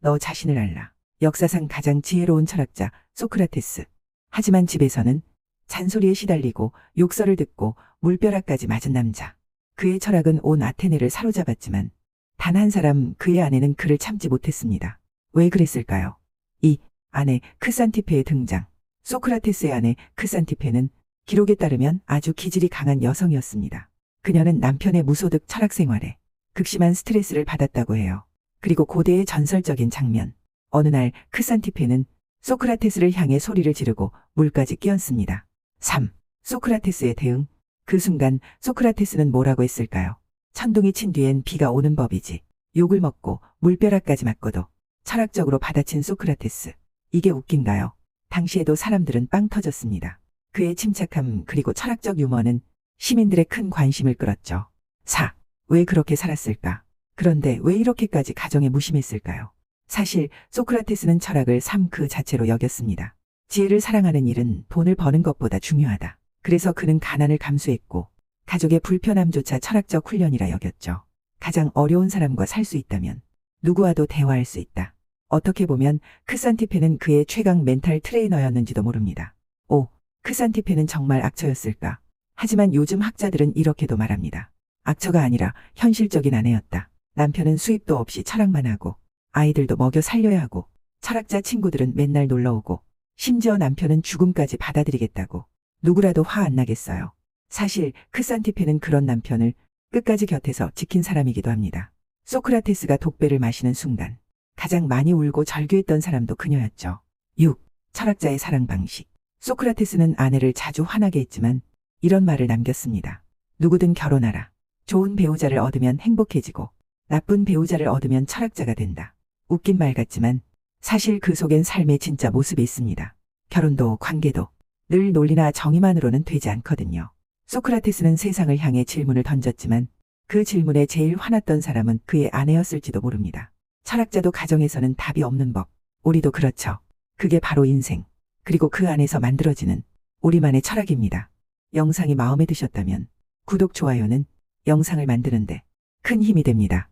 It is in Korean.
너 자신을 알라. 역사상 가장 지혜로운 철학자 소크라테스. 하지만 집에서는 잔소리에 시달리고 욕설을 듣고 물벼락까지 맞은 남자. 그의 철학은 온 아테네를 사로잡았지만 단 한 사람 그의 아내는 그를 참지 못했습니다. 왜 그랬을까요? 이 아내 크산티페의 등장. 소크라테스의 아내 크산티페는 기록에 따르면 아주 기질이 강한 여성이었습니다. 그녀는 남편의 무소득 철학 생활에 극심한 스트레스를 받았다고 해요. 그리고 고대의 전설적인 장면. 어느 날 크산티페는 소크라테스를 향해 소리를 지르고 물까지 끼얹습니다. 3. 소크라테스의 대응. 그 순간 소크라테스는 뭐라고 했을까요? 천둥이 친 뒤엔 비가 오는 법이지. 욕을 먹고 물벼락까지 맞고도 철학적으로 받아친 소크라테스. 이게 웃긴가요? 당시에도 사람들은 빵 터졌습니다. 그의 침착함 그리고 철학적 유머는 시민들의 큰 관심을 끌었죠. 4. 왜 그렇게 살았을까? 그런데 왜 이렇게까지 가정에 무심했을까요? 사실 소크라테스는 철학을 삶 그 자체로 여겼습니다. 지혜를 사랑하는 일은 돈을 버는 것보다 중요하다. 그래서 그는 가난을 감수했고 가족의 불편함조차 철학적 훈련이라 여겼죠. 가장 어려운 사람과 살 수 있다면 누구와도 대화할 수 있다. 어떻게 보면 크산티페는 그의 최강 멘탈 트레이너였는지도 모릅니다. 5. 크산티페는 정말 악처였을까? 하지만 요즘 학자들은 이렇게도 말합니다. 악처가 아니라 현실적인 아내였다. 남편은 수입도 없이 철학만 하고 아이들도 먹여 살려야 하고 철학자 친구들은 맨날 놀러 오고 심지어 남편은 죽음까지 받아들이겠다고 누구라도 화 안 나겠어요. 사실 크산티페는 그런 남편을 끝까지 곁에서 지킨 사람이기도 합니다. 소크라테스가 독배를 마시는 순간 가장 많이 울고 절규했던 사람도 그녀였죠. 6. 철학자의 사랑 방식. 소크라테스는 아내를 자주 화나게 했지만 이런 말을 남겼습니다. 누구든 결혼하라. 좋은 배우자를 얻으면 행복해지고 나쁜 배우자를 얻으면 철학자가 된다. 웃긴 말 같지만 사실 그 속엔 삶의 진짜 모습이 있습니다. 결혼도 관계도 늘 논리나 정의만으로는 되지 않거든요. 소크라테스는 세상을 향해 질문을 던졌지만 그 질문에 제일 화났던 사람은 그의 아내였을지도 모릅니다. 철학자도 가정에서는 답이 없는 법. 우리도 그렇죠. 그게 바로 인생. 그리고 그 안에서 만들어지는 우리만의 철학입니다. 영상이 마음에 드셨다면 구독, 좋아요는 영상을 만드는데 큰 힘이 됩니다.